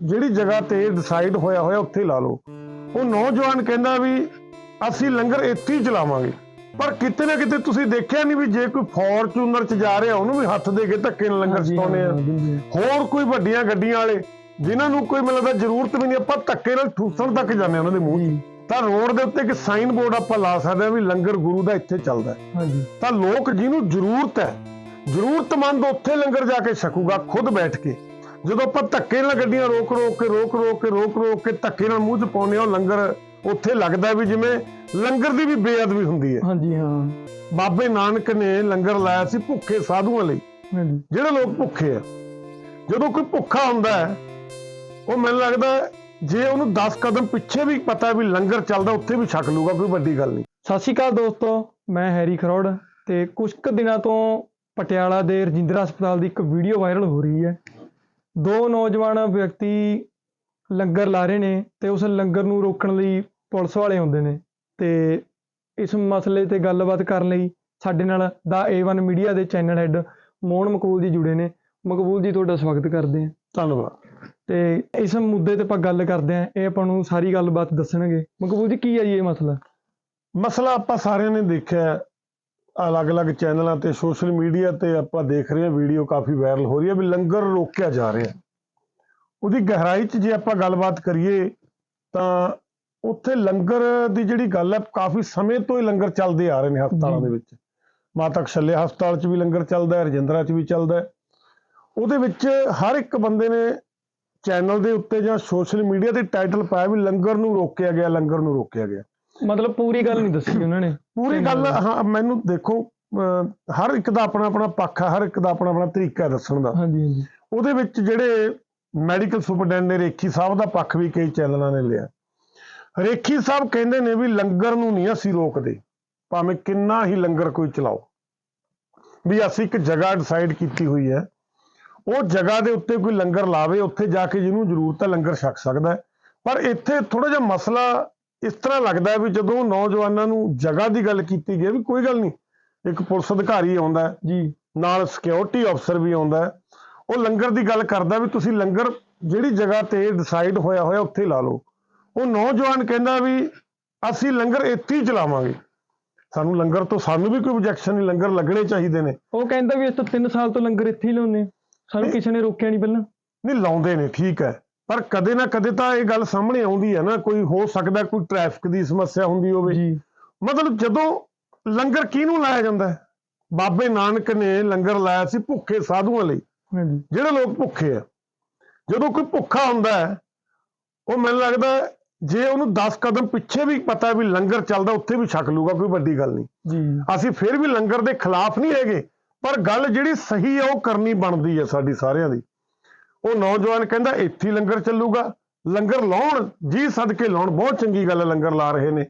ਜਿਹੜੀ ਜਗ੍ਹਾ ਤੇ ਡਿਸਾਈਡ ਹੋਇਆ ਹੋਇਆ ਉੱਥੇ ਲਾ ਲਓ। ਉਹ ਨੌਜਵਾਨ ਕਹਿੰਦਾ ਵੀ ਅਸੀਂ ਲੰਗਰ ਇੱਥੇ ਹੀ ਚਲਾਵਾਂਗੇ। ਪਰ ਕਿਤੇ ਨਾ ਕਿਤੇ ਤੁਸੀਂ ਦੇਖਿਆ ਨਹੀਂ ਵੀ ਜੇ ਕੋਈ ਫੋਰਚੂਨਰ ਚ ਜਾ ਰਿਹਾ ਉਹਨੂੰ ਵੀ ਹੱਥ ਦੇ ਕੇ ਧੱਕੇ ਨਾਲ ਲੰਗਰ ਛਕਾਉਂਦੇ ਆ। ਹੋਰ ਕੋਈ ਵੱਡੀਆਂ ਗੱਡੀਆਂ ਵਾਲੇ ਜਿਨ੍ਹਾਂ ਨੂੰ ਕੋਈ ਮਤਲਬ ਦਾ ਜ਼ਰੂਰਤ ਵੀ ਨਹੀਂ ਆਪਾਂ ਧੱਕੇ ਨਾਲ ਠੂਸਣ ਤੱਕ ਜਾਂਦੇ ਉਹਨਾਂ ਦੇ ਮੂੰਹ 'ਚ। ਤਾਂ ਰੋਡ ਦੇ ਉੱਤੇ ਇੱਕ ਸਾਈਨ ਬੋਰਡ ਆਪਾਂ ਲਾ ਸਕਦੇ ਆ ਵੀ ਲੰਗਰ ਗੁਰੂ ਦਾ ਇੱਥੇ ਚੱਲਦਾ ਹੈ। ਹਾਂਜੀ। ਤਾਂ ਲੋਕ ਜਿਹਨੂੰ ਜ਼ਰੂਰਤ ਹੈ ਜ਼ਰੂਰਤਮੰਦ ਉੱਥੇ ਲੰਗਰ ਜਾ ਕੇ ਛਕੂਗਾ ਖੁਦ ਬੈਠ ਕੇ। ਜਦੋਂ ਆਪਾਂ ਧੱਕੇ ਨਾਲ ਗੱਡੀਆਂ ਰੋਕ ਰੋਕ ਕੇ ਰੋਕ ਰੋਕ ਕੇ ਰੋਕ ਰੋਕ ਕੇ ਧੱਕੇ ਨਾਲ ਮੂੰਹ 'ਚ ਪਾਉਂਦੇ ਆ ਲੰਗਰ ਉੱਥੇ ਲੱਗਦਾ ਵੀ ਜਿਵੇਂ ਲੰਗਰ ਦੀ ਵੀ ਬੇਅਦਬੀ ਹੁੰਦੀ ਹੈ। ਹਾਂਜੀ ਹਾਂ। ਬਾਬੇ ਨਾਨਕ ਨੇ ਲੰਗਰ ਲਾਇਆ ਸੀ ਭੁੱਖੇ ਸਾਧੂਆਂ ਲਈ। ਹਾਂਜੀ। ਜਿਹੜੇ ਲੋਕ ਭੁੱਖੇ ਆ ਜਦੋਂ ਕੋਈ ਭੁੱਖਾ ਹੁੰਦਾ ਹੈ ਉਹ ਮੈਨੂੰ ਲੱਗਦਾ ਜੇ ਉਹਨੂੰ 10 ਕਦਮ ਪਿੱਛੇ ਵੀ ਪਤਾ ਵੀ ਲੰਗਰ ਚੱਲਦਾ ਉੱਥੇ ਵੀ ਛਕ ਲੂਗਾ ਕੋਈ ਵੱਡੀ ਗੱਲ ਨਹੀਂ। ਸਤਿ ਸ਼੍ਰੀ ਅਕਾਲ ਦੋਸਤੋ ਮੈਂ ਹੈਰੀ ਖਰੋੜ ਤੇ ਕੁਝ ਕੁ ਦਿਨਾਂ ਤੋਂ ਪਟਿਆਲਾ ਦੇ ਰਜਿੰਦਰਾ ਹਸਪਤਾਲ ਦੀ ਇੱਕ ਵੀਡੀਓ ਵਾਇਰਲ ਹੋ ਰਹੀ ਹੈ। ਦੋ ਨੌਜਵਾਨ ਵਿਅਕਤੀ ਲੰਗਰ ਲਾ ਰਹੇ ਨੇ ਤੇ ਉਸ ਲੰਗਰ ਨੂੰ ਰੋਕਣ ਲਈ ਪੁਲਿਸ ਵਾਲੇ ਆਉਂਦੇ ਨੇ ਤੇ ਇਸ ਮਸਲੇ ਤੇ ਗੱਲਬਾਤ ਕਰਨ ਲਈ ਸਾਡੇ ਨਾਲ ਦਾ A1 ਮੀਡੀਆ ਦੇ ਚੈਨਲ ਹੈੱਡ ਮੋਹਨ ਮਕਬੂਲ ਜੀ ਜੁੜੇ ਨੇ। ਮਕਬੂਲ ਜੀ ਤੁਹਾਡਾ ਸਵਾਗਤ ਕਰਦੇ ਹਾਂ। ਧੰਨਵਾਦ। ਤੇ ਇਸ ਮੁੱਦੇ ਤੇ ਆਪਾਂ ਗੱਲ ਕਰਦੇ ਹਾਂ। ਇਹ ਆਪਾਂ ਨੂੰ ਸਾਰੀ ਗੱਲਬਾਤ ਦੱਸਣਗੇ। ਮਕਬੂਲ ਜੀ ਕੀ ਹੈ ਜੀ ਇਹ ਮਸਲਾ? ਮਸਲਾ ਆਪਾਂ ਸਾਰਿਆਂ ਨੇ ਦੇਖਿਆ। ਅਲੱਗ-ਅਲੱਗ ਚੈਨਲਾਂ ਤੇ ਸੋਸ਼ਲ ਮੀਡੀਆ ਤੇ ਆਪਾਂ ਦੇਖ ਰਹੇ ਹਾਂ ਵੀਡੀਓ ਕਾਫੀ ਵਾਇਰਲ ਹੋ ਰਹੀ ਹੈ ਵੀ ਲੰਗਰ ਰੋਕਿਆ ਜਾ ਰਿਹਾ ਉਹਦੀ ਗਹਿਰਾਈ 'ਚ ਜੇ ਆਪਾਂ ਗੱਲਬਾਤ ਕਰੀਏ ਤਾਂ ਉੱਥੇ ਲੰਗਰ ਦੀ ਜਿਹੜੀ ਗੱਲ ਹੈ ਕਾਫੀ ਸਮੇਂ ਤੋਂ ਹੀ ਲੰਗਰ ਚੱਲਦੇ ਆ ਰਹੇ ਨੇ ਹਸਪਤਾਲਾਂ। ਦੇ ਵਿੱਚ। ਮਾਤਾ ਕਸ਼ਲੇ ਹਸਪਤਾਲ 'ਚ ਵੀ ਲੰਗਰ ਚੱਲਦਾ ਹੈ ਰਜਿੰਦਰਾ 'ਚ ਵੀ ਚੱਲਦਾ ਹੈ। ਉਹਦੇ ਵਿੱਚ ਹਰ ਇੱਕ ਬੰਦੇ ਨੇ ਚੈਨਲ ਦੇ ਉੱਤੇ ਜਾਂ ਸੋਸ਼ਲ ਮੀਡੀਆ ਤੇ ਟਾਈਟਲ ਪਾਇਆ ਵੀ ਲੰਗਰ ਨੂੰ ਰੋਕਿਆ ਗਿਆ ਲੰਗਰ ਨੂੰ ਰੋਕਿਆ ਗਿਆ। ਮਤਲਬ ਪੂਰੀ ਗੱਲ ਨਹੀਂ ਦੱਸੀ ਉਹਨਾਂ ਨੇ। ਪੂਰੀ ਗੱਲ ਹਾਂ ਮੈਨੂੰ ਦੇਖੋ ਹਰ ਇੱਕ ਦਾ ਆਪਣਾ ਆਪਣਾ ਪੱਖ ਹੈ ਹਰ ਇੱਕ ਦਾ ਆਪਣਾ ਆਪਣਾ ਤਰੀਕਾ ਦੱਸਣ ਦਾ। ਹਾਂਜੀ ਹਾਂਜੀ। ਉਹਦੇ ਵਿੱਚ ਜਿਹੜੇ ਮੈਡੀਕਲ ਸੁਪਰਡੈਂਟ ਨੇ ਰੇਖੀ ਸਾਹਿਬ ਦਾ ਪੱਖ ਵੀ ਕਈ ਚੈਨਲਾਂ ਨੇ ਲਿਆ। ਰੇਖੀ ਸਾਹਿਬ ਕਹਿੰਦੇ ਨੇ ਵੀ ਲੰਗਰ ਨੂੰ ਨਹੀਂ ਅਸੀਂ ਰੋਕਦੇ ਭਾਵੇਂ ਕਿੰਨਾ ਹੀ ਲੰਗਰ ਕੋਈ ਚਲਾਓ। ਵੀ ਅਸੀਂ ਇੱਕ ਜਗ੍ਹਾ ਡਿਸਾਈਡ ਕੀਤੀ ਹੋਈ ਹੈ ਉਹ ਜਗ੍ਹਾ ਦੇ ਉੱਤੇ ਕੋਈ ਲੰਗਰ ਲਾਵੇ ਉੱਥੇ ਜਾ ਕੇ ਜਿਹਨੂੰ ਜ਼ਰੂਰਤ ਹੈ ਲੰਗਰ ਛਕ ਸਕਦਾ ਪਰ ਇੱਥੇ ਥੋੜਾ ਜਿਹਾ ਮਸਲਾ ਇਸ ਤਰ੍ਹਾਂ ਲੱਗਦਾ ਵੀ ਜਦੋਂ ਨੌਜਵਾਨਾਂ ਨੂੰ ਜਗ੍ਹਾ ਦੀ ਗੱਲ ਕੀਤੀ ਗਈ ਵੀ ਕੋਈ ਗੱਲ ਨਹੀਂ ਇੱਕ ਪੁਲਿਸ ਅਧਿਕਾਰੀ ਆਉਂਦਾ ਜੀ। ਨਾਲ ਸਿਕਿਉਰਿਟੀ ਅਫਸਰ ਵੀ ਆਉਂਦਾ। ਉਹ ਲੰਗਰ ਦੀ ਗੱਲ ਕਰਦਾ ਵੀ ਤੁਸੀਂ ਲੰਗਰ ਜਿਹੜੀ ਜਗ੍ਹਾ ਤੇ ਡਿਸਾਈਡ ਹੋਇਆ ਹੋਇਆ ਉੱਥੇ ਲਾ ਲਓ। ਉਹ ਨੌਜਵਾਨ ਕਹਿੰਦਾ ਵੀ ਅਸੀਂ ਲੰਗਰ ਇੱਥੇ ਹੀ ਚਲਾਵਾਂਗੇ। ਸਾਨੂੰ ਲੰਗਰ ਤੋਂ ਸਾਨੂੰ ਵੀ ਕੋਈ ਆਬਜੈਕਸ਼ਨ ਨਹੀਂ ਲੰਗਰ ਲੱਗਣੇ ਚਾਹੀਦੇ ਨੇ। ਉਹ ਕਹਿੰਦਾ ਵੀ ਇਸ ਤੋਂ 3 ਸਾਲ ਤੋਂ ਲੰਗਰ ਇੱਥੇ ਹੀ ਲਾਉਨੇ ਸਾਨੂੰ ਕਿਸੇ ਨੇ ਰੋਕਿਆ ਨਹੀਂ ਪਹਿਲਾਂ। ਨਹੀਂ ਲਾਉਂਦੇ ਨੇ ਠੀਕ ਹੈ। ਪਰ ਕਦੇ ਨਾ ਕਦੇ ਤਾਂ ਇਹ ਗੱਲ ਸਾਹਮਣੇ ਆਉਂਦੀ ਹੈ ਨਾ ਕੋਈ ਹੋ ਸਕਦਾ ਕੋਈ ਟ੍ਰੈਫਿਕ ਦੀ ਸਮੱਸਿਆ ਹੁੰਦੀ ਹੋਵੇ। ਜੀ। ਮਤਲਬ ਜਦੋਂ ਲੰਗਰ ਕਿਹਨੂੰ ਲਾਇਆ ਜਾਂਦਾ ਹੈ? ਬਾਬੇ ਨਾਨਕ ਨੇ ਲੰਗਰ ਲਾਇਆ ਸੀ ਭੁੱਖੇ ਸਾਧੂਆਂ ਲਈ। ਹਾਂਜੀ। ਜਿਹੜੇ ਲੋਕ ਭੁੱਖੇ ਆ ਜਦੋਂ ਕੋਈ ਭੁੱਖਾ ਹੁੰਦਾ ਹੈ ਉਹ ਮੈਨੂੰ ਲੱਗਦਾ ਜੇ ਉਹਨੂੰ 10 ਕਦਮ ਪਿੱਛੇ ਵੀ ਪਤਾ ਵੀ ਲੰਗਰ ਚੱਲਦਾ ਉੱਥੇ ਵੀ ਛਕ ਲੂਗਾ ਕੋਈ ਵੱਡੀ ਗੱਲ ਨਹੀਂ। ਜੀ। ਅਸੀਂ ਫਿਰ ਵੀ ਲੰਗਰ ਦੇ ਖਿਲਾਫ ਨਹੀਂ ਹੈਗੇ ਪਰ ਗੱਲ ਜਿਹੜੀ ਸਹੀ ਹੈ ਉਹ ਕਰਨੀ ਬਣਦੀ ਹੈ ਸਾਡੀ ਸਾਰਿਆਂ ਦੀ। ਉਹ ਨੌਜਵਾਨ ਕਹਿੰਦਾ ਇੱਥੇ ਹੀ ਲੰਗਰ ਚੱਲੂਗਾ। ਲੰਗਰ ਲਾਉਣ ਜੀ ਸਦਕੇ ਲਾਉਣ ਬਹੁਤ ਚੰਗੀ ਗੱਲ ਹੈ ਲੰਗਰ ਲਾ ਰਹੇ ਨੇ।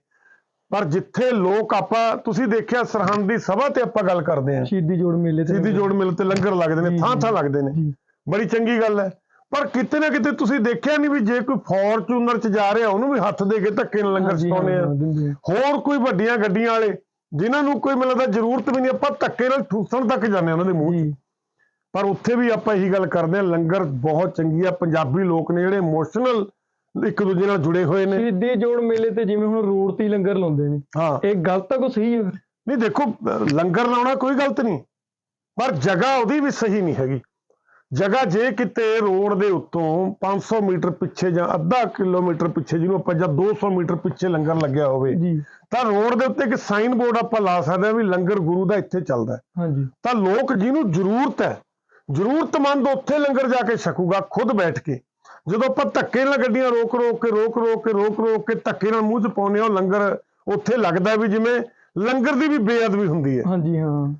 ਪਰ ਜਿੱਥੇ ਲੋਕ ਆਪਾਂ ਤੁਸੀਂ ਦੇਖਿਆ ਸਰਹੰਦ ਦੀ ਸਭਾ ਤੇ ਆਪਾਂ ਗੱਲ ਕਰਦੇ ਹਾਂ। ਸ਼ਹੀਦੀ ਜੋੜ ਮੇਲੇ ਤੇ ਸਿੱਧੀ ਜੋੜ ਮਿਲ ਤੇ ਲੰਗਰ ਲੱਗਦੇ ਨੇ ਥਾਂ ਥਾਂ ਲੱਗਦੇ ਨੇ। ਬੜੀ ਚੰਗੀ ਗੱਲ ਹੈ। ਪਰ ਕਿਤੇ ਨਾ ਕਿਤੇ ਤੁਸੀਂ ਦੇਖਿਆ ਨਹੀਂ ਵੀ ਜੇ ਕੋਈ ਫੋਰਚੂਨਰ ਚ ਜਾ ਰਿਹਾ ਉਹਨੂੰ ਵੀ ਹੱਥ ਦੇ ਕੇ ਧੱਕੇ ਨਾਲ ਲੰਗਰ ਹਾਂਜੀ, ਛਕਾਉਂਦੇ ਆ। ਆ। ਹੋਰ ਕੋਈ ਵੱਡੀਆਂ ਗੱਡੀਆਂ ਵਾਲੇ ਜਿਨ੍ਹਾਂ ਨੂੰ ਕੋਈ ਮਤਲਬ ਦਾ ਜ਼ਰੂਰਤ ਵੀ ਨਹੀਂ ਆਪਾਂ ਧੱਕੇ ਨਾਲ ਠੂਸਣ ਤੱਕ ਜਾਂਦੇ ਆ ਉਹਨਾਂ ਦੇ ਮੂੰਹ 'ਚ। ਪਰ ਉੱਥੇ ਵੀ ਆਪਾਂ ਇਹੀ ਗੱਲ ਕਰਦੇ ਆ ਲੰਗਰ ਬਹੁਤ ਚੰਗੀ ਆ ਪੰਜਾਬੀ ਲੋਕ ਨੇ ਜਿਹੜੇ ਇਮੋਸ਼ਨਲ ਇੱਕ ਦੂਜੇ ਨਾਲ ਜੁੜੇ ਹੋਏ ਨੇ। ਸ਼ਹੀਦੀ ਜੋੜ ਮੇਲੇ ਤੇ ਜਿਵੇਂ ਹੁਣ ਰੋਡ ਤੇ ਲੰਗਰ ਲਾਉਂਦੇ ਨੇ। ਹਾਂ। ਇਹ ਗਲਤ ਆ ਕੋ ਸਹੀ ਹੈ? ਨਹੀਂ ਦੇਖੋ ਲੰਗਰ ਲਾਉਣਾ ਕੋਈ ਗਲਤ ਨਹੀਂ ਪਰ ਜਗ੍ਹਾ ਉਹਦੀ ਵੀ ਸਹੀ ਨਹੀਂ ਹੈਗੀ। ਜਗ੍ਹਾ ਜੇ ਕਿਤੇ ਰੋਡ ਦੇ ਉੱਤੋਂ 500 ਮੀਟਰ ਪਿੱਛੇ ਜਾਂ ਅੱਧਾ ਕਿਲੋਮੀਟਰ ਪਿੱਛੇ ਜਿਹਨੂੰ ਆਪਾਂ ਜਾਂ 200 ਮੀਟਰ ਪਿੱਛੇ ਲੰਗਰ ਲੱਗਿਆ ਹੋਵੇ ਤਾਂ ਰੋਡ ਦੇ ਉੱਤੇ ਇੱਕ ਸਾਈਨ ਬੋਰਡ ਆਪਾਂ ਲਾ ਸਕਦੇ ਹਾਂ ਵੀ ਲੰਗਰ ਗੁਰੂ ਦਾ ਇੱਥੇ ਚੱਲਦਾ ਹੈ। ਹਾਂਜੀ। ਤਾਂ ਲੋਕ ਜਿਹਨੂੰ ਜ਼ਰੂਰਤ ਹੈ ਜ਼ਰੂਰਤਮੰਦ ਉੱਥੇ ਲੰਗਰ ਜਾ ਕੇ ਛਕੂਗਾ, ਖੁਦ ਬੈਠ ਕੇ। ਜਦੋਂ ਆਪਾਂ ਧੱਕੇ ਨਾਲ ਗੱਡੀਆਂ ਰੋਕ ਰੋਕ ਕੇ, ਰੋਕ ਰੋਕ ਕੇ, ਰੋਕ ਰੋਕ ਕੇ ਧੱਕੇ ਨਾਲ ਮੂੰਹ 'ਚ ਪਾਉਂਦੇ ਆ ਉਹ ਲੰਗਰ ਉੱਥੇ ਲੱਗਦਾ ਵੀ ਜਿਵੇਂ ਲੰਗਰ ਦੀ ਵੀ ਬੇਅਦਬੀ ਹੁੰਦੀ ਹੈ। ਹਾਂਜੀ, ਹਾਂ।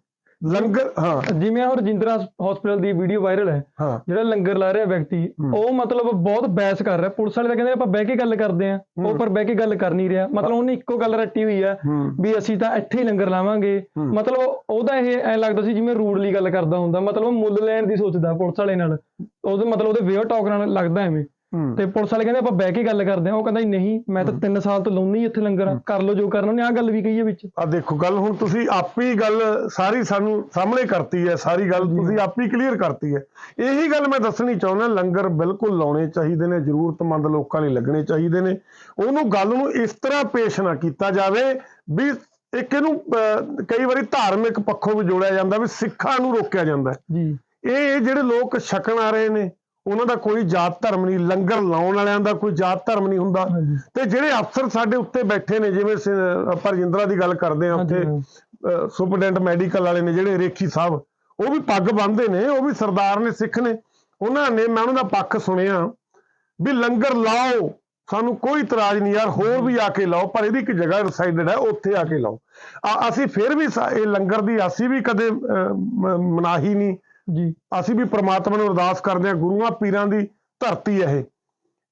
ਲੰਗਰ ਹਾਂ। ਜਿਵੇਂ ਉਹ ਰਜਿੰਦਰਾ ਹਸਪਤਾਲ ਦੀ ਵੀਡੀਓ ਵਾਇਰਲ ਹੈ ਜਿਹੜਾ ਲੰਗਰ ਲਾ ਰਿਹਾ ਵਿਅਕਤੀ। ਉਹ ਮਤਲਬ ਬਹੁਤ ਬਹਿਸ ਕਰ ਰਿਹਾ। ਪੁਲਿਸ ਵਾਲੇ ਤਾਂ ਕਹਿੰਦੇ ਆਪਾਂ ਬਹਿ ਕੇ ਗੱਲ ਕਰਦੇ ਆਂ ਉਹ। ਪਰ ਬਹਿ ਕੇ ਗੱਲ ਕਰ ਨਹੀਂ ਰਿਹਾ। ਮਤਲਬ ਉਹਨੇ ਇੱਕੋ ਗੱਲ ਰੱਟੀ ਹੋਈ ਆ ਵੀ ਅਸੀਂ ਤਾਂ ਇੱਥੇ ਹੀ ਲੰਗਰ ਲਾਵਾਂਗੇ। ਮਤਲਬ ਉਹਦਾ ਇਹ ਐ ਲੱਗਦਾ ਸੀ ਜਿਵੇਂ ਰੂਡਲੀ ਗੱਲ ਕਰਦਾ ਹੁੰਦਾ। ਮਤਲਬ ਮੁੱਲ ਲੈਣ ਦੀ ਸੋਚਦਾ ਪੁਲਿਸ ਵਾਲੇ ਨਾਲ। ਉਹਦੇ ਮਤਲਬ ਉਹਦੇ ਵੇਅਰ ਟਾਕ ਨਾਲ ਲੱਗਦਾ ਐਵੇਂ। ਤੇ ਪੁਲਿਸ ਵਾਲੇ ਕਹਿੰਦੇ ਆਪਾਂ ਬਹਿ ਕੇ ਗੱਲ ਕਰਦੇ ਹਾਂ। ਉਹ ਕਹਿੰਦਾ ਨਹੀਂ ਮੈਂ ਤਾਂ 3 ਸਾਲ ਤੋਂ ਲਾਉਣੀ ਇੱਥੇ ਲੰਗਰ। ਆ, ਕਰ ਲਓ ਜੋ ਕਰਨਾ ਨੇ ਆ ਗੱਲ ਵੀ ਕਹੀ ਹੈ ਵਿੱਚ। ਆ ਦੇਖੋ ਗੱਲ ਹੁਣ ਤੁਸੀਂ ਆਪ ਹੀ ਗੱਲ ਸਾਰੀ ਸਾਨੂੰ ਸਾਹਮਣੇ ਕਰਤੀ ਹੈ ਸਾਰੀ ਗੱਲ। ਤੁਸੀਂ ਆਪ ਹੀ ਕਲੀਅਰ ਕਰਤੀ ਹੈ। ਇਹੀ ਗੱਲ ਮੈਂ ਦੱਸਣੀ ਚਾਹੁੰਦਾ ਲੰਗਰ ਬਿਲਕੁਲ ਲਾਉਣੇ ਚਾਹੀਦੇ ਨੇ ਜ਼ਰੂਰਤਮੰਦ ਲੋਕਾਂ ਲਈ ਲੱਗਣੇ ਚਾਹੀਦੇ ਨੇ। ਉਹਨੂੰ ਗੱਲ ਨੂੰ ਇਸ ਤਰ੍ਹਾਂ ਪੇਸ਼ ਨਾ ਕੀਤਾ ਜਾਵੇ ਵੀ ਇੱਕ ਇਹਨੂੰ ਕਈ ਵਾਰੀ ਧਾਰਮਿਕ ਪੱਖੋਂ ਵੀ ਜੋੜਿਆ ਜਾਂਦਾ ਵੀ ਸਿੱਖਾਂ ਨੂੰ ਰੋਕਿਆ ਜਾਂਦਾ। ਹੈ। ਜੀ। ਇਹ ਜਿਹੜੇ ਲੋਕ ਛਕਣ ਆ ਰਹੇ ਨੇ ਉਹਨਾਂ ਦਾ ਕੋਈ ਜਾਤ ਧਰਮ ਨਹੀਂ ਲੰਗਰ ਲਾਉਣ ਵਾਲਿਆਂ ਦਾ ਕੋਈ ਜਾਤ ਧਰਮ ਨਹੀਂ ਹੁੰਦਾ। ਤੇ ਜਿਹੜੇ ਅਫਸਰ ਸਾਡੇ ਉੱਤੇ ਬੈਠੇ ਨੇ ਜਿਵੇਂ ਆਪਾਂ ਰਜਿੰਦਰਾ ਦੀ ਗੱਲ ਕਰਦੇ ਆ ਉੱਥੇ। ਸੁਪਰਡੈਂਟ ਮੈਡੀਕਲ ਵਾਲੇ ਨੇ ਜਿਹੜੇ ਰੇਖੀ ਸਾਹਿਬ ਉਹ ਵੀ ਪੱਗ ਬੰਨ੍ਹਦੇ ਨੇ ਉਹ ਵੀ ਸਰਦਾਰ ਨੇ ਸਿੱਖ ਨੇ। ਉਹਨਾਂ ਨੇ ਮੈਂ ਉਹਨਾਂ ਦਾ ਪੱਖ ਸੁਣਿਆ ਵੀ ਲੰਗਰ ਲਾਓ ਸਾਨੂੰ ਕੋਈ ਇਤਰਾਜ਼ ਨਹੀਂ ਯਾਰ ਹੋਰ ਵੀ ਆ ਕੇ ਲਾਓ ਪਰ ਇਹਦੀ ਇੱਕ ਜਗ੍ਹਾ ਡਿਸਾਈਡਡ ਹੈ ਉੱਥੇ ਆ ਕੇ ਲਾਓ। ਅਸੀਂ ਫਿਰ ਵੀ ਇਹ ਲੰਗਰ ਦੀ ਅਸੀਂ ਵੀ ਕਦੇ ਮਨਾਹੀ ਨਹੀਂ। ਜੀ। ਅਸੀਂ ਵੀ ਪ੍ਰਮਾਤਮਾ ਨੂੰ ਅਰਦਾਸ ਕਰਦੇ ਹਾਂ ਗੁਰੂਆਂ ਪੀਰਾਂ ਦੀ ਧਰਤੀ ਹੈ ਇਹ।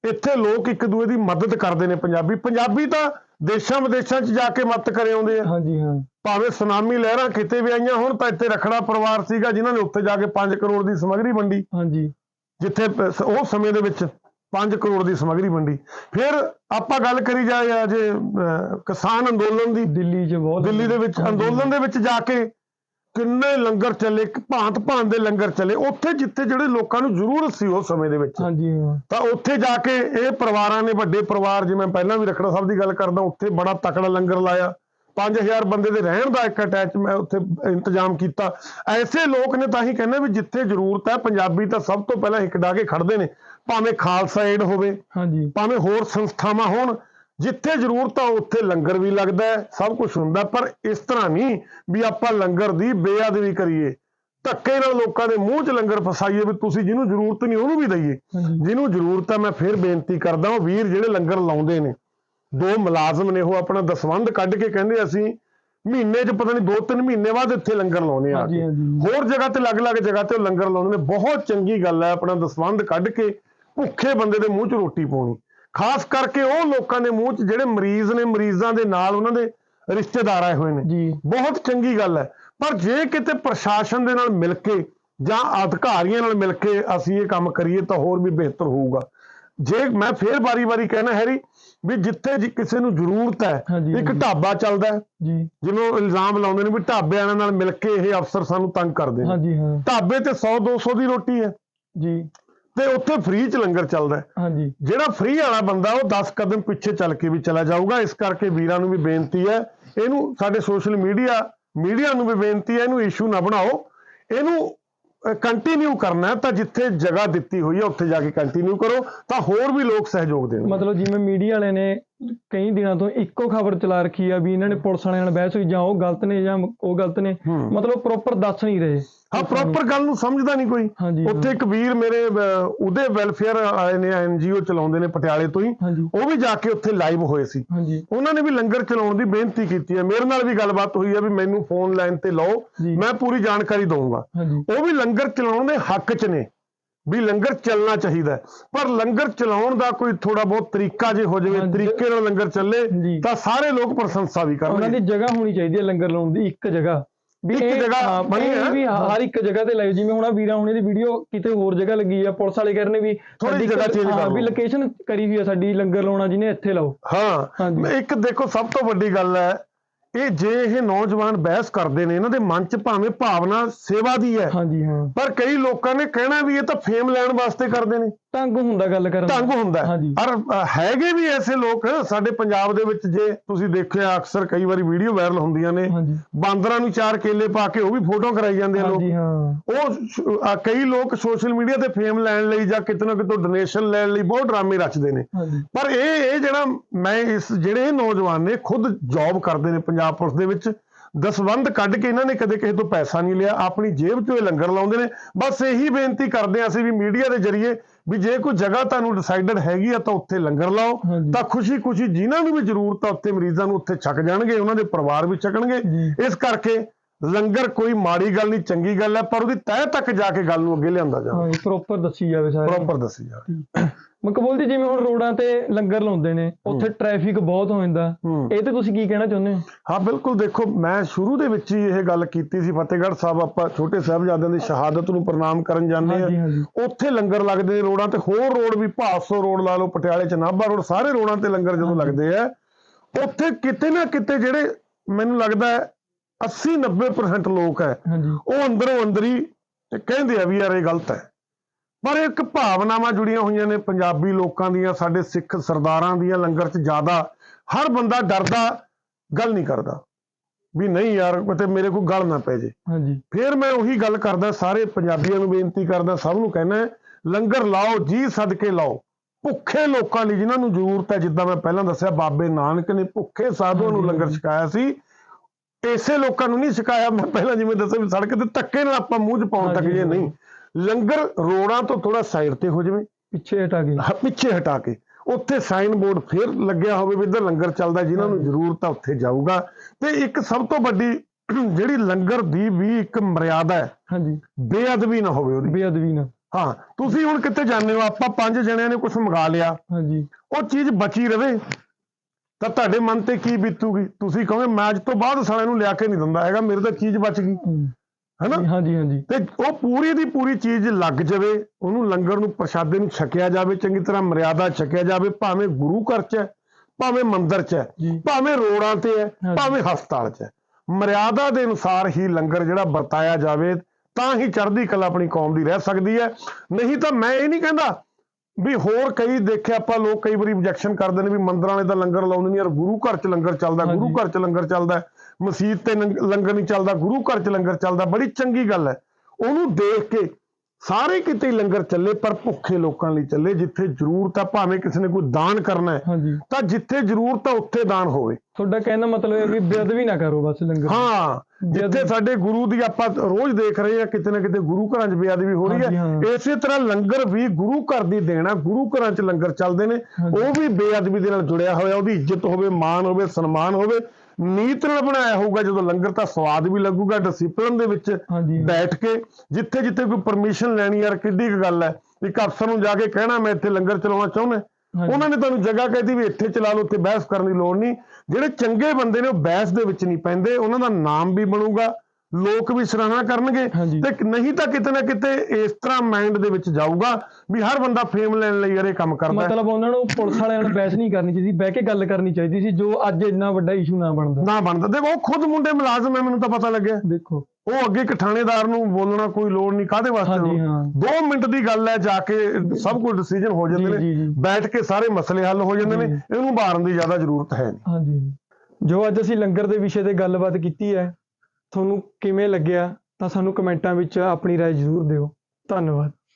ਇੱਥੇ ਲੋਕ ਇੱਕ ਦੂਏ ਦੀ ਮਦਦ ਕਰਦੇ ਨੇ ਪੰਜਾਬੀ। ਪੰਜਾਬੀ ਤਾਂ ਦੇਸ਼ਾਂ ਵਿਦੇਸ਼ਾਂ 'ਚ ਜਾ ਕੇ ਮਦਦ ਕਰੇ ਆਉਂਦੇ ਆ। ਹਾਂਜੀ ਹਾਂ। ਭਾਵੇਂ ਸੁਨਾਮੀ ਲਹਿਰਾਂ ਕਿਤੇ ਵੀ ਆਈਆਂ ਹੁਣ ਤਾਂ ਇੱਥੇ ਰਖੜਾ ਪਰਿਵਾਰ ਸੀਗਾ ਜਿਨ੍ਹਾਂ ਨੇ ਉੱਥੇ ਜਾ ਕੇ 5 ਕਰੋੜ ਦੀ ਸਮੱਗਰੀ ਵੰਡੀ। ਹਾਂਜੀ। ਜਿੱਥੇ ਉਹ ਸਮੇਂ ਦੇ ਵਿੱਚ 5 ਕਰੋੜ ਦੀ ਸਮੱਗਰੀ ਵੰਡੀ। ਫਿਰ ਆਪਾਂ ਗੱਲ ਕਰੀ ਜਾਏ ਅਜੇ ਕਿਸਾਨ ਅੰਦੋਲਨ ਦੀ। ਦਿੱਲੀ 'ਚ ਬਹੁਤ ਦਿੱਲੀ ਦੇ ਵਿੱਚ। ਅੰਦੋਲਨ ਦੇ ਵਿੱਚ ਜਾ ਕੇ ਕਿੰਨੇ ਲੰਗਰ ਚੱਲੇ ਭਾਂਤ ਭਾਂਤ ਦੇ ਲੰਗਰ ਚੱਲੇ ਉੱਥੇ ਜਿੱਥੇ ਜਿਹੜੇ ਲੋਕਾਂ ਨੂੰ ਜ਼ਰੂਰਤ ਸੀ ਉਸ ਸਮੇਂ ਦੇ ਵਿੱਚ। ਹਾਂਜੀ ਤਾਂ ਉੱਥੇ ਜਾ ਕੇ ਇਹ ਪਰਿਵਾਰਾਂ ਨੇ ਵੱਡੇ ਪਰਿਵਾਰ ਜਿਵੇਂ ਪਹਿਲਾਂ ਵੀ ਰਖੜਾ ਸਾਹਿਬ ਦੀ ਗੱਲ ਕਰਦਾ ਉੱਥੇ ਬੜਾ ਤਕੜਾ ਲੰਗਰ ਲਾਇਆ। 5000 ਬੰਦੇ ਦੇ ਰਹਿਣ ਦਾ ਇੱਕ ਅਟੈਚ ਮੈਂ ਉੱਥੇ ਇੰਤਜ਼ਾਮ ਕੀਤਾ। ਐਸੇ ਲੋਕ ਨੇ ਤਾਂ ਹੀ ਕਹਿੰਦੇ ਵੀ ਜਿੱਥੇ ਜ਼ਰੂਰਤ ਹੈ ਪੰਜਾਬੀ ਤਾਂ ਸਭ ਤੋਂ ਪਹਿਲਾਂ ਹਿੱਕ ਡਾ ਕੇ ਖੜਦੇ ਨੇ। ਭਾਵੇਂ ਖਾਲਸਾ ਏਡ ਹੋਵੇ ਹਾਂਜੀ। ਭਾਵੇਂ ਹੋਰ ਸੰਸਥਾਵਾਂ ਹੋਣ ਜਿੱਥੇ ਜ਼ਰੂਰਤ ਆ ਉੱਥੇ ਲੰਗਰ ਵੀ ਲੱਗਦਾ ਹੈ ਸਭ ਕੁਝ ਹੁੰਦਾ ਪਰ ਇਸ ਤਰ੍ਹਾਂ ਨਹੀਂ ਵੀ ਆਪਾਂ ਲੰਗਰ ਦੀ ਬੇਅਦਬੀ ਕਰੀਏ। ਧੱਕੇ ਨਾਲ ਲੋਕਾਂ ਦੇ ਮੂੰਹ 'ਚ ਲੰਗਰ ਫਸਾਈਏ ਵੀ ਤੁਸੀਂ ਜਿਹਨੂੰ ਜ਼ਰੂਰਤ ਨਹੀਂ ਉਹਨੂੰ ਵੀ ਦਈਏ। ਜਿਹਨੂੰ ਜ਼ਰੂਰਤ ਹੈ ਮੈਂ ਫਿਰ ਬੇਨਤੀ ਕਰਦਾ ਉਹ ਵੀਰ ਜਿਹੜੇ ਲੰਗਰ ਲਾਉਂਦੇ ਨੇ ਦੋ ਮੁਲਾਜ਼ਮ ਨੇ ਉਹ ਆਪਣਾ ਦਸਵੰਧ ਕੱਢ ਕੇ ਕਹਿੰਦੇ ਅਸੀਂ ਮਹੀਨੇ 'ਚ ਪਤਾ ਨਹੀਂ ਦੋ ਤਿੰਨ ਮਹੀਨੇ ਬਾਅਦ ਇੱਥੇ ਲੰਗਰ ਲਾਉਣੇ ਆ ਹੋਰ ਜਗ੍ਹਾ ਤੇ ਅਲੱਗ-ਅਲੱਗ ਜਗ੍ਹਾ ਤੇ ਉਹ ਲੰਗਰ ਲਾਉਂਦੇ ਨੇ। ਬਹੁਤ ਚੰਗੀ ਗੱਲ ਹੈ ਆਪਣਾ ਦਸਵੰਧ ਕੱਢ ਕੇ ਭੁੱਖੇ ਬੰਦੇ ਦੇ ਮੂੰਹ 'ਚ ਰੋਟੀ ਪਾਉਣੀ। ਖਾਸ ਕਰਕੇ ਉਹ ਲੋਕਾਂ ਦੇ ਮੂੰਹ 'ਚ ਜਿਹੜੇ ਮਰੀਜ਼ ਨੇ ਮਰੀਜ਼ਾਂ ਦੇ ਨਾਲ ਉਹਨਾਂ ਦੇ ਰਿਸ਼ਤੇਦਾਰ ਆਏ ਹੋਏ ਨੇ। ਜੀ। ਬਹੁਤ ਚੰਗੀ ਗੱਲ ਹੈ। ਪਰ ਜੇ ਕਿਤੇ ਪ੍ਰਸ਼ਾਸਨ ਦੇ ਨਾਲ ਮਿਲ ਕੇ ਜਾਂ ਅਧਿਕਾਰੀਆਂ ਨਾਲ ਮਿਲ ਕੇ ਅਸੀਂ ਇਹ ਕੰਮ ਕਰੀਏ ਤਾਂ ਹੋਰ ਵੀ ਬਿਹਤਰ ਹੋਊਗਾ। ਜੇ ਮੈਂ ਫੇਰ ਬਾਰੀ-ਬਾਰੀ ਕਹਿਣਾ ਹੈਰੀ ਵੀ ਜਿੱਥੇ ਜੀ ਕਿਸੇ ਨੂੰ ਜ਼ਰੂਰਤ ਹੈ ਇੱਕ। ਢਾਬਾ ਚੱਲਦਾ ਹੈ ਜੀ। ਉਹ ਇਲਜ਼ਾਮ ਲਾਉਂਦੇ ਨੇ ਵੀ ਢਾਬਿਆਂ ਨਾਲ ਮਿਲ ਕੇ ਇਹ ਅਫਸਰ ਸਾਨੂੰ ਤੰਗ ਕਰਦੇ ਨੇ। ਹਾਂਜੀ ਹਾਂ। ਢਾਬੇ ਤੇ 100 200 ਦੀ ਰੋਟੀ ਹੈ। ਜੀ। ਤੇ ਉੱਥੇ ਫ੍ਰੀ ਚ ਲੰਗਰ ਚੱਲਦਾ ਹਾਂਜੀ। ਜਿਹੜਾ ਫ੍ਰੀ ਵਾਲਾ ਬੰਦਾ ਉਹ 10 ਕਦਮ ਪਿੱਛੇ ਚੱਲ ਕੇ ਵੀ ਚਲਾ ਜਾਊਗਾ। ਇਸ ਕਰਕੇ ਵੀਰਾਂ ਨੂੰ ਵੀ ਬੇਨਤੀ ਹੈ ਇਹਨੂੰ ਸਾਡੇ ਸੋਸ਼ਲ ਮੀਡੀਆ ਮੀਡੀਆ ਨੂੰ ਵੀ ਬੇਨਤੀ ਹੈ ਇਹਨੂੰ ਇਸ਼ੂ ਨਾ ਬਣਾਓ। ਇਹਨੂੰ ਕੰਟੀਨਿਊ ਕਰਨਾ ਤਾਂ ਜਿੱਥੇ ਜਗ੍ਹਾ ਦਿੱਤੀ ਹੋਈ ਹੈ ਉੱਥੇ ਜਾ ਕੇ ਕੰਟੀਨਿਊ ਕਰੋ ਤਾਂ ਹੋਰ ਵੀ ਲੋਕ ਸਹਿਯੋਗ ਦੇਣ ਮਤਲਬ ਜਿਵੇਂ ਮੀਡੀਆ ਵਾਲੇ ਨੇ ਕਈ ਦਿਨਾਂ ਤੋਂ ਇੱਕੋ ਖਬਰ ਚਲਾ ਰੱਖੀ ਆ ਵੀ ਇਹਨਾਂ ਨੇ ਪੁਲਿਸ ਵਾਲਿਆਂ ਨਾਲ ਬਹਿਸ ਹੋਈ ਜਾਂ ਉਹ ਗਲਤ ਨੇ ਜਾਂ ਉਹ ਗਲਤ ਨੇ। ਮਤਲਬ ਪ੍ਰੋਪਰ ਦੱਸ ਨਹੀਂ ਰਹੇ। ਹਾਂ ਪ੍ਰੋਪਰ ਗੱਲ ਨੂੰ ਸਮਝਦਾ ਨਹੀਂ ਕੋਈ। ਉੱਥੇ ਇੱਕ ਵੀਰ ਮੇਰੇ ਉਹਦੇ ਵੈਲਫੇਅਰ ਆਏ ਨੇ ਐਨਜੀਓ ਚਲਾਉਂਦੇ ਨੇ ਪਟਿਆਲੇ ਤੋਂ ਹੀ। ਉਹ ਵੀ ਜਾ ਕੇ ਉੱਥੇ ਲਾਈਵ ਹੋਏ ਸੀ। ਉਹਨਾਂ ਨੇ ਵੀ ਲੰਗਰ ਚਲਾਉਣ ਦੀ ਬੇਨਤੀ ਕੀਤੀ ਹੈ। ਮੇਰੇ ਨਾਲ ਵੀ ਗੱਲਬਾਤ ਹੋਈ ਹੈ ਵੀ ਮੈਨੂੰ ਫੋਨ ਲਾਈਨ ਤੇ ਲਾਓ। ਮੈਂ ਪੂਰੀ ਜਾਣਕਾਰੀ ਦਊਂਗਾ। ਉਹ ਵੀ ਲੰਗਰ ਚਲਾਉਣ ਦੇ ਹੱਕ 'ਚ ਨੇ। ਵੀ ਲੰਗਰ ਚੱਲਣਾ ਚਾਹੀਦਾ। ਪਰ ਲੰਗਰ ਚਲਾਉਣ ਦਾ ਕੋਈ ਥੋੜਾ ਬਹੁਤ ਤਰੀਕਾ ਜੇ ਹੋ ਜਾਵੇ। ਤਰੀਕੇ ਨਾਲ ਲੰਗਰ ਚੱਲੇ। ਤਾਂ ਸਾਰੇ ਲੋਕ ਪ੍ਰਸ਼ੰਸਾ ਵੀ ਉਹਨਾਂ ਕਰਨਗੇ ਦੀ ਜਗ੍ਹਾ ਹੋਣੀ ਚਾਹੀਦੀ ਹੈ ਲੰਗਰ ਲਾਉਣ ਦੀ ਇੱਕ ਜਗ੍ਹਾ ਵੀ ਇੱਕ ਜਗ੍ਹਾ ਬਣੀ ਹੈ। ਵੀ ਹਰ ਇੱਕ ਜਗ੍ਹਾ ਤੇ ਲਾਇਓ ਜਿਵੇਂ ਹੁਣ ਆਹ ਵੀਰਾਂ ਹੁਣੇ ਦੀ ਵੀਡੀਓ ਕਿਤੇ ਹੋਰ ਜਗ੍ਹਾ ਲੱਗੀ ਆ ਪੁਲਿਸ ਵਾਲੇ ਕਹਿ ਰਹੇ ਨੇ ਵੀ ਸਾਡੀ ਜਗ੍ਹਾ ਹਾਂ, ਕਰ ਵੀ। ਲੋਕੇਸ਼ਨ ਕਰੀ ਹੋਈ ਆ ਸਾਡੀ ਲੰਗਰ ਲਾਉਣਾ ਜਿਹਨੇ ਇੱਥੇ ਲਾਓ ਹਾਂ। ਇੱਕ ਦੇਖੋ ਸਭ ਤੋਂ ਵੱਡੀ ਗੱਲ ਹੈ ਇਹ ਜੇ ਇਹ ਨੌਜਵਾਨ ਬਹਿਸ ਕਰਦੇ ਨੇ ਇਹਨਾਂ ਦੇ ਮਨ 'ਚ ਭਾਵੇਂ ਭਾਵਨਾ ਸੇਵਾ ਦੀ ਹੈ ਹਾਂਜੀ ਹਾਂ। ਪਰ ਕਈ ਲੋਕਾਂ ਨੇ ਕਹਿਣਾ ਵੀ ਇਹ ਤਾਂ ਫੇਮ ਲੈਣ ਵਾਸਤੇ ਕਰਦੇ ਨੇ। ਤੰਗ ਹੁੰਦਾ ਗੱਲ ਕਰਨ। ਢੰਗ ਹੁੰਦਾ। ਪਰ ਹੈਗੇ ਵੀ ਐਸੇ ਲੋਕ ਸਾਡੇ ਪੰਜਾਬ ਦੇ ਵਿੱਚ ਜੇ ਤੁਸੀਂ ਦੇਖਿਆ ਅਕਸਰ ਕਈ ਵਾਰੀ ਵੀਡੀਓ ਵਾਇਰਲ ਹੁੰਦੀਆਂ ਨੇ। ਬਾਂਦਰਾਂ ਨੂੰ ਚਾਰ ਕੇਲੇ ਪਾ ਕੇ ਉਹ ਵੀ ਫੋਟੋ ਕਰਾਈ ਜਾਂਦੇ ਆ ਲੋਕ। ਉਹ ਕਈ ਲੋਕ ਸੋਸ਼ਲ ਮੀਡੀਆ ਤੇ ਫੇਮ ਲੈਣ ਲਈ ਜਾਂ ਕਿਤੇ ਨਾ ਕਿਤੇ ਡੋਨੇਸ਼ਨ ਲੈਣ ਲਈ ਬਹੁਤ ਡਰਾਮੇ ਰਚਦੇ ਨੇ। ਪਰ ਇਹ ਇਹ ਜਿਹੜਾ ਮੈਂ ਇਸ ਜਿਹੜੇ ਨੌਜਵਾਨ ਨੇ ਖੁਦ ਜੌਬ ਕਰਦੇ ਨੇ ਪੰਜਾਬ ਪੁਲਿਸ ਦੇ ਵਿੱਚ ਦਸਵੰਧ ਕੱਢ ਕੇ ਇਹਨਾਂ ਨੇ ਕਦੇ ਕਿਸੇ ਤੋਂ ਪੈਸਾ ਨਹੀਂ ਲਿਆ ਆਪਣੀ ਜੇਬ ਚੋਂ ਇਹ ਲੰਗਰ ਲਾਉਂਦੇ ਨੇ। ਬਸ ਇਹੀ ਬੇਨਤੀ ਕਰਦੇ ਹਾਂ ਅਸੀਂ ਵੀ ਮੀਡੀਆ ਦੇ ਜ਼ਰੀਏ ਵੀ ਜੇ ਕੋਈ ਜਗ੍ਹਾ ਤੁਹਾਨੂੰ ਡਿਸਾਈਡਡ ਹੈਗੀ ਆ ਤਾਂ ਉੱਥੇ ਲੰਗਰ ਲਾਓ। ਤਾਂ ਖੁਸ਼ੀ-ਖੁਸ਼ੀ ਜਿਨ੍ਹਾਂ ਨੂੰ ਵੀ ਜ਼ਰੂਰਤ ਆ ਉੱਥੇ ਮਰੀਜ਼ਾਂ ਨੂੰ ਉੱਥੇ ਛਕ ਜਾਣਗੇ ਉਹਨਾਂ ਦੇ ਪਰਿਵਾਰ ਵੀ ਛਕਣਗੇ। ਇਸ ਕਰਕੇ ਲੰਗਰ ਕੋਈ ਮਾੜੀ ਗੱਲ ਨਹੀਂ ਚੰਗੀ ਗੱਲ ਹੈ ਪਰ ਉਹਦੀ ਤਹਿ ਤੱਕ ਜਾ ਕੇ ਗੱਲ ਨੂੰ ਅੱਗੇ ਲਿਆਂਦਾ ਜਾਵੇ। ਪ੍ਰੋਪਰ ਦੱਸੀ ਜਾਵੇ ਸਾਰੇ ਪ੍ਰੋਪਰ ਦੱਸੀ ਜਾਵੇ। ਮਕਬੂਲ ਜੀ ਜਿਵੇਂ ਹੁਣ ਰੋਡਾਂ ਤੇ ਲੰਗਰ ਲਾਉਂਦੇ ਨੇ ਉੱਥੇ ਟ੍ਰੈਫਿਕ ਬਹੁਤ ਹੋ ਜਾਂਦਾ। ਇਹ ਤੇ ਤੁਸੀਂ ਕੀ ਕਹਿਣਾ ਚਾਹੁੰਦੇ ਹੋ? ਹਾਂ ਬਿਲਕੁਲ ਦੇਖੋ ਮੈਂ ਸ਼ੁਰੂ ਦੇ ਵਿੱਚ ਹੀ ਇਹ ਗੱਲ ਕੀਤੀ ਸੀ ਫਤਿਹਗੜ੍ਹ ਸਾਹਿਬ ਆਪਾਂ ਛੋਟੇ ਸਾਹਿਬਜ਼ਾਦਿਆਂ ਦੀ ਸ਼ਹਾਦਤ ਨੂੰ ਪ੍ਰਣਾਮ ਕਰਨ ਜਾਂਦੇ ਆ ਉੱਥੇ ਲੰਗਰ ਲੱਗਦੇ ਨੇ ਰੋਡਾਂ ਤੇ ਹੋਰ ਰੋਡ ਵੀ ਭਾਸੋ ਰੋਡ ਲਾ ਲਓ ਪਟਿਆਲੇ ਚ ਨਾਭਾ ਰੋਡ ਸਾਰੇ ਰੋਡਾਂ ਤੇ ਲੰਗਰ ਜਦੋਂ ਲੱਗਦੇ ਆ ਉੱਥੇ ਕਿਤੇ ਨਾ ਕਿਤੇ ਜਿਹੜੇ ਮੈਨੂੰ ਲੱਗਦਾ ਹੈ 80 90% ਲੋਕ ਹੈ ਉਹ ਅੰਦਰੋਂ ਅੰਦਰੀ ਕਹਿੰਦੇ ਆ ਵੀ ਯਾਰ ਇਹ ਗਲਤ ਹੈ। ਪਰ ਇੱਕ ਭਾਵਨਾਵਾਂ ਜੁੜੀਆਂ ਹੋਈਆਂ ਨੇ ਪੰਜਾਬੀ ਲੋਕਾਂ ਦੀਆਂ ਸਾਡੇ ਸਿੱਖ ਸਰਦਾਰਾਂ ਦੀਆਂ ਲੰਗਰ 'ਚ ਜ਼ਿਆਦਾ ਹਰ ਬੰਦਾ ਡਰਦਾ ਗੱਲ ਨਹੀਂ ਕਰਦਾ। ਵੀ ਨਹੀਂ ਯਾਰ ਕਿਤੇ ਮੇਰੇ ਕੋਲ ਗੱਲ ਨਾ ਪੈ ਜੇ। ਹਾਂਜੀ। ਫਿਰ ਮੈਂ ਉਹੀ ਗੱਲ ਕਰਦਾ ਸਾਰੇ ਪੰਜਾਬੀਆਂ ਨੂੰ ਬੇਨਤੀ ਕਰਦਾ ਸਭ ਨੂੰ ਕਹਿਣਾ ਲੰਗਰ ਲਾਓ ਜੀ ਸਦਕੇ ਲਾਓ। ਭੁੱਖੇ ਲੋਕਾਂ ਲਈ ਜਿਨ੍ਹਾਂ ਨੂੰ ਜ਼ਰੂਰਤ ਹੈ ਜਿੱਦਾਂ ਮੈਂ ਪਹਿਲਾਂ ਦੱਸਿਆ ਬਾਬੇ ਨਾਨਕ ਨੇ ਭੁੱਖੇ ਸਾਧੂਆਂ ਨੂੰ ਲੰਗਰ। ਛਕਾਇਆ ਸੀ। ਐਸੇ ਲੋਕਾਂ ਨੂੰ ਨਹੀਂ ਛਕਾਇਆ ਮੈਂ ਪਹਿਲਾਂ ਜਿਵੇਂ ਦੱਸਿਆ ਵੀ ਸੜਕ ਤੇ ਧੱਕੇ ਨਾਲ ਆਪਾਂ ਮੂੰਹ 'ਚ ਪਾਉਣ ਤੱਕ ਜੇ ਨਹੀਂ। ਲੰਗਰ ਰੋਡਾਂ ਤੋਂ ਥੋੜਾ ਸਾਈਡ ਤੇ ਹੋ ਜਾਵੇ। ਪਿੱਛੇ ਹਟਾ ਕੇ। ਹ- ਪਿੱਛੇ ਹਟਾ ਕੇ। ਉੱਥੇ ਸਾਈਨ ਬੋਰਡ ਫੇਰ ਲੱਗਿਆ ਹੋਵੇ ਵੀ ਇੱਧਰ ਲੰਗਰ ਚੱਲਦਾ ਜਿਨ੍ਹਾਂ ਨੂੰ। ਜ਼ਰੂਰਤ ਆ ਉੱਥੇ ਜਾਊਗਾ। ਤੇ ਇੱਕ ਸਭ ਤੋਂ ਵੱਡੀ ਜਿਹੜੀ ਲੰਗਰ ਦੀ ਵੀ ਇੱਕ ਮਰਿਆਦਾ ਹੈ ਹਾਂਜੀ। ਬੇਅਦਬੀ ਨਾ ਹੋਵੇ ਉਹਦੀ। ਬੇਅਦਬੀ ਨਾ। ਹਾਂ ਤੁਸੀਂ ਹੁਣ ਕਿੱਥੇ ਜਾਂਦੇ ਹੋ? ਆਪਾਂ ਪੰਜ ਜਣਿਆਂ ਨੇ ਕੁਝ ਮੰਗਾ ਲਿਆ। ਹਾਂਜੀ। ਉਹ ਚੀਜ਼ ਬਚੀ ਰਵੇ ਤਾਂ ਤੁਹਾਡੇ ਮਨ ਤੇ ਕੀ ਬੀਤੂਗੀ? ਤੁਸੀਂ ਕਹੋਗੇ ਮੈਂ ਅੱਜ ਤੋਂ ਬਾਅਦ ਸਾਲਿਆਂ ਨੂੰ ਲਿਆ ਕੇ ਨਹੀਂ ਦਿੰਦਾ। ਹੈਗਾ ਮੇਰੇ ਤਾਂ ਚੀਜ਼ ਬਚ ਗਈ। ਹੈਨਾ? ਹਾਂਜੀ ਹਾਂਜੀ ਤੇ ਉਹ ਪੂਰੀ ਦੀ ਪੂਰੀ ਚੀਜ਼ ਲੱਗ ਜਾਵੇ ਉਹਨੂੰ ਲੰਗਰ ਨੂੰ ਪ੍ਰਸ਼ਾਦੇ ਨੂੰ ਛਕਿਆ ਜਾਵੇ ਚੰਗੀ ਤਰ੍ਹਾਂ ਮਰਿਆਦਾ ਛਕਿਆ ਜਾਵੇ ਭਾਵੇਂ ਗੁਰੂ ਘਰ 'ਚ ਹੈ ਭਾਵੇਂ ਮੰਦਿਰ 'ਚ ਹੈ ਭਾਵੇਂ ਰੋਡਾਂ ਤੇ ਹੈ। ਭਾਵੇਂ ਹਸਪਤਾਲ 'ਚ ਹੈ। ਮਰਿਆਦਾ ਦੇ ਅਨੁਸਾਰ ਹੀ ਲੰਗਰ ਜਿਹੜਾ ਵਰਤਾਇਆ ਜਾਵੇ ਤਾਂ ਹੀ ਚੜ੍ਹਦੀ ਕਲਾ ਆਪਣੀ ਕੌਮ ਦੀ ਰਹਿ ਸਕਦੀ ਹੈ। ਨਹੀਂ ਤਾਂ ਮੈਂ ਇਹ ਨਹੀਂ ਕਹਿੰਦਾ ਵੀ ਹੋਰ ਕਈ ਦੇਖਿਆ ਆਪਾਂ ਲੋਕ ਕਈ ਵਾਰੀ ਆਬਜੈਕਸ਼ਨ ਕਰਦੇ ਨੇ ਵੀ ਮੰਦਰਾਂ ਵਾਲੇ ਤਾਂ ਲੰਗਰ ਲਾਉਂਦੇ ਨਹੀਂ ਯਾਰ ਗੁਰੂ ਘਰ 'ਚ ਲੰਗਰ ਚੱਲਦਾ ਗੁਰੂ। ਘਰ 'ਚ ਲੰਗਰ ਚੱਲਦਾ ਮਸਜਿਦ ਤੇ ਲੰਗ- ਲੰਗਰ ਨਹੀਂ ਚੱਲਦਾ ਗੁਰੂ ਘਰ 'ਚ ਲੰਗਰ ਚੱਲਦਾ ਬੜੀ ਚੰਗੀ ਗੱਲ ਹੈ ਉਹਨੂੰ ਦੇਖ ਕੇ ਸਾਰੇ ਕਿਤੇ ਲੰਗਰ ਚੱਲੇ ਪਰ ਭੁੱਖੇ ਲੋਕਾਂ ਲਈ ਚੱਲੇ ਜਿੱਥੇ ਜ਼ਰੂਰਤ ਆ ਭਾਵੇਂ ਕਿਸੇ ਨੇ ਕੋਈ ਦਾਨ ਕਰਨਾ ਹੈ ਤਾਂ ਜਿੱਥੇ ਜ਼ਰੂਰਤ ਆ ਉੱਥੇ ਦਾਨ ਹੋਵੇ ਤੁਹਾਡਾ ਕਹਿਣ ਮਤਲਬ ਹੈ ਵੀ ਬੇਅਦਬੀ ਨਾ ਕਰੋ ਬਸ ਲੰਗਰ। ਹਾਂ ਜਿੱਥੇ ਸਾਡੇ ਗੁਰੂ ਦੀ ਆਪਾਂ ਰੋਜ਼ ਦੇਖ ਰਹੇ ਆ ਕਿਤੇ ਨਾ ਕਿਤੇ ਗੁਰੂ ਘਰਾਂ 'ਚ ਬੇਅਦਬੀ ਹੋ ਰਹੀ ਹੈ। ਇਸੇ ਤਰ੍ਹਾਂ ਲੰਗਰ ਵੀ ਗੁਰੂ ਘਰ ਦੀ ਦੇਣਾ ਗੁਰੂ ਘਰਾਂ 'ਚ ਲੰਗਰ ਚੱਲਦੇ ਨੇ। ਉਹ ਵੀ ਬੇਅਦਬੀ ਦੇ ਨਾਲ ਜੁੜਿਆ ਹੋਇਆ ਉਹਦੀ ਇੱਜ਼ਤ ਹੋਵੇ ਮਾਣ ਹੋਵੇ ਸਨਮਾਨ ਹੋਵੇ ਨੀਤ ਨਾਲ ਬਣਾਇਆ ਹੋਊਗਾ ਜਦੋਂ ਲੰਗਰ ਤਾਂ ਸਵਾਦ ਵੀ ਲੱਗੂਗਾ ਡਿਸਪਲਿਨ ਦੇ ਵਿੱਚ ਬੈਠ ਕੇ ਜਿੱਥੇ ਜਿੱਥੇ ਕੋਈ ਪਰਮਿਸ਼ਨ ਲੈਣੀ ਯਾਰ ਕਿੱਡੀ ਕੁ ਗੱਲ ਹੈ। ਇੱਕ ਅਫਸਰ ਨੂੰ ਜਾ ਕੇ ਕਹਿਣਾ ਮੈਂ ਇੱਥੇ ਲੰਗਰ ਚਲਾਉਣਾ ਚਾਹੁੰਦਾ। ਉਹਨਾਂ ਨੇ ਤੁਹਾਨੂੰ ਜਗ੍ਹਾ ਕਹਿਤੀ ਵੀ ਇੱਥੇ ਚਲਾ ਲਓ ਉੱਥੇ ਬਹਿਸ ਕਰਨ ਦੀ ਲੋੜ ਨਹੀਂ। ਜਿਹੜੇ ਚੰਗੇ ਬੰਦੇ ਨੇ ਉਹ ਬਹਿਸ ਦੇ ਵਿੱਚ ਨਹੀਂ ਪੈਂਦੇ। ਉਹਨਾਂ ਦਾ ਨਾਮ ਵੀ ਬਣੂਗਾ। ਲੋਕ ਵੀ ਸਰਾਹਨਾ ਕਰਨਗੇ। ਤੇ ਨਹੀਂ ਤਾਂ ਕਿਤੇ ਨਾ ਕਿਤੇ ਇਸ ਤਰ੍ਹਾਂ ਮਾਈਂਡ ਦੇ ਵਿੱਚ ਜਾਊਗਾ ਵੀ ਹਰ ਬੰਦਾ ਫੇਮ ਲੈਣ ਲਈ ਯਾਰ ਇਹ ਕੰਮ ਕਰਦਾ। ਮਤਲਬ ਉਹਨਾਂ ਨੂੰ ਪੁਲਿਸ ਵਾਲਿਆਂ ਨਾਲ ਬਹਿਸ ਨਹੀਂ ਕਰਨੀ ਚਾਹੀਦੀ ਬਹਿ ਕੇ ਗੱਲ ਕਰਨੀ ਚਾਹੀਦੀ ਸੀ ਜੋ ਅੱਜ ਇੰਨਾ ਵੱਡਾ ਇਸ਼ੂ ਨਾ ਬਣਦਾ ਨਾ ਬਣਦਾ ਦੇਖੋ ਖੁਦ ਮੁੰਡੇ ਮੁਲਾਜ਼ਮ ਹੈ ਮੈਨੂੰ ਤਾਂ ਪਤਾ ਲੱਗਿਆ ਦੇਖੋ ਉਹ ਅੱਗੇ ਇੱਕ ਥਾਣੇਦਾਰ ਨੂੰ ਬੋਲਣਾ ਕੋਈ ਲੋੜ ਨਹੀਂ ਕਾਹਦੇ ਵਾਸਤੇ। ਦੋ ਮਿੰਟ ਦੀ ਗੱਲ ਹੈ ਜਾ ਕੇ ਸਭ ਕੁਝ ਡਿਸੀਜਨ ਹੋ ਜਾਂਦੇ ਨੇ। ਬੈਠ ਕੇ ਸਾਰੇ ਮਸਲੇ ਹੱਲ ਹੋ ਜਾਂਦੇ ਨੇ। ਇਹਨੂੰ ਬਾਰਨ ਦੀ ਜ਼ਿਆਦਾ ਜ਼ਰੂਰਤ ਹੈ ਨਹੀਂ ਹਾਂਜੀ ਜੋ ਅੱਜ ਅਸੀਂ ਲੰਗਰ ਦੇ ਵਿਸ਼ੇ ਤੇ ਗੱਲਬਾਤ ਕੀਤੀ ਹੈ ਤੁਹਾਨੂੰ ਕਿਵੇਂ ਲੱਗਿਆ ਤਾਂ ਸਾਨੂੰ ਕਮੈਂਟਾਂ ਵਿੱਚ ਆਪਣੀ رائے ਜ਼ਰੂਰ ਦਿਓ ਧੰਨਵਾਦ